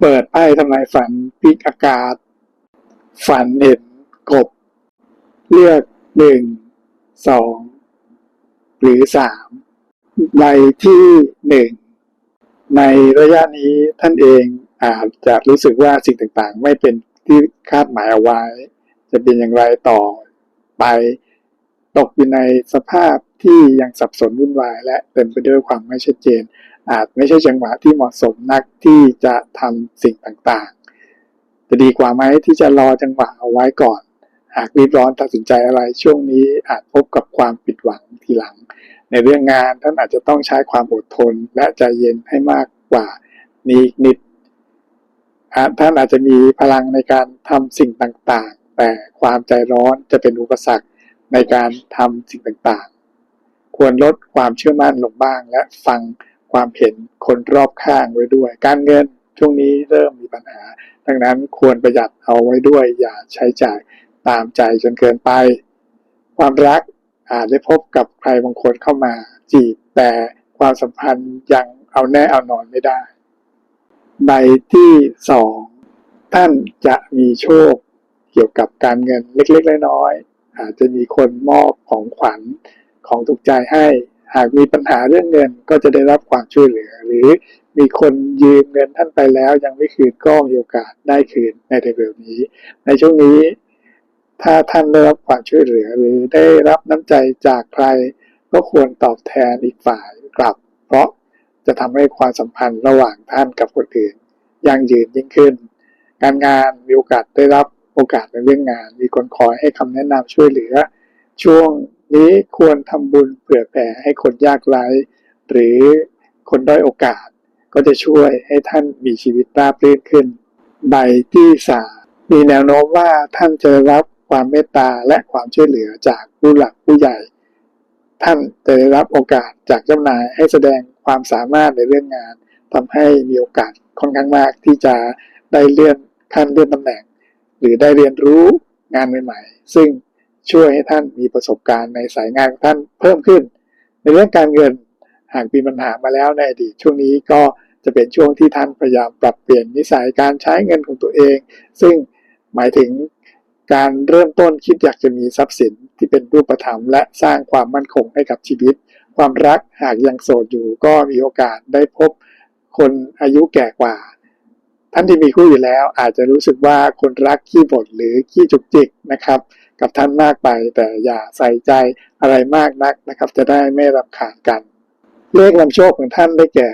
เปิดไพ่ทำนายฝันพลิกอากาศ ฝันเห็นกบ เลือกหนึ่งสองหรือสามใบที่หนึ่งในระยะนี้ท่านเองอาจจะรู้สึกว่าสิ่งต่างๆ ไม่เป็นที่คาดหมายเอาไว้ จะเป็นอย่างไรต่อไป ตกอยู่ในสภาพที่ยังสับสนวุ่นวาย และเต็มไปด้วยความไม่ชัดเจน อาจไม่ใช่จังหวะที่เหมาะสมนักที่จะทำสิ่งต่างๆ จะดีกว่าไหมที่จะรอจังหวะเอาไว้ก่อน หากรีบร้อนตัดสินใจอะไรช่วงนี้อาจพบกับความผิดหวังทีหลัง ในเรื่องงานท่านอาจจะต้องใช้ความอดทนและใจเย็นให้มากกว่านี้อีกนิดท่านอาจจะมีพลังในการทำสิ่งต่างๆ แต่ความใจร้อนจะเป็นอุปสรรคในการทำสิ่งต่างๆ ควรลดความเชื่อมั่นลงบ้างและฟัง ความเห็นคนรอบข้างไว้ด้วย การเงินช่วงนี้เริ่มมีปัญหา ดังนั้นควรประหยัดเอาไว้ด้วย อย่าใช้จ่ายตามใจจนเกินไป ความรักอาจได้พบกับใครบางคนเข้ามาจีบ แต่ความสัมพันธ์ยังเอาแน่เอานอนไม่ได้ใบที่สองท่านจะมีโชคเกี่ยวกับการเงินเล็กๆน้อยๆอาจจะมีคนมอบของขวัญของถูกใจให้ หากมีปัญหาเรื่องเงินก็จะได้รับความช่วยเหลือ หรือมีคนยืมเงินท่านไปแล้ว ยังไม่คืนก็มีโอกาสได้คืนในเร็วๆนี้ ในช่วงนี้ ถ้าท่านได้รับความช่วยเหลือ หรือได้รับน้ำใจจากใคร ก็ควรตอบแทนอีกฝ่ายกลับ เพราะจะทำให้ความสัมพันธ์ระหว่างท่านกับคนอื่นยั่งยืนยิ่งขึ้นการงานมีโอกาสได้รับโอกาสในเรื่องงาน มีคนคอยให้คำแนะนำช่วยเหลือ ช่วง นี้ควรทำบุญเผื่อแผ่ให้คนยากไร้ หรือคนด้อยโอกาส ก็จะช่วยให้ท่านมีชีวิตราบรื่นขึ้น ใบที่สามมีแนวโน้มว่าท่านจะรับความเมตตาและความช่วยเหลือจากผู้หลักผู้ใหญ่ ท่านจะได้รับโอกาสจากเจ้านายให้แสดงความสามารถในเรื่องงานทำให้มีโอกาสค่อนข้างมากที่จะได้เลื่อนขั้นเลื่อนตำแหน่ง หรือได้เรียนรู้งานใหม่ ๆ ซึ่ง ช่วยให้ท่านมีประสบการณ์ในสายงานของท่านเพิ่มขึ้น ในเรื่องการเงินหากมีปัญหามาแล้วในอดีตช่วงนี้ก็จะเป็นช่วงที่ท่านพยายามปรับเปลี่ยนนิสัยการใช้เงินของตัวเอง ซึ่งหมายถึงการเริ่มต้นคิดอยากจะมีทรัพย์สินที่เป็นรูปธรรม และสร้างความมั่นคงให้กับชีวิต ความรักหากยังโสดอยู่ก็มีโอกาสได้พบคนอายุแก่กว่า ท่านที่มีคู่อยู่แล้วอาจจะรู้สึกว่าคนรักขี้บ่นหรือขี้จุกจิกนะครับ กับท่านมากไป แต่อย่าใส่ใจอะไรมากนักนะครับ จะได้ไม่รับขานกัน เลขนำโชคของท่านได้แก่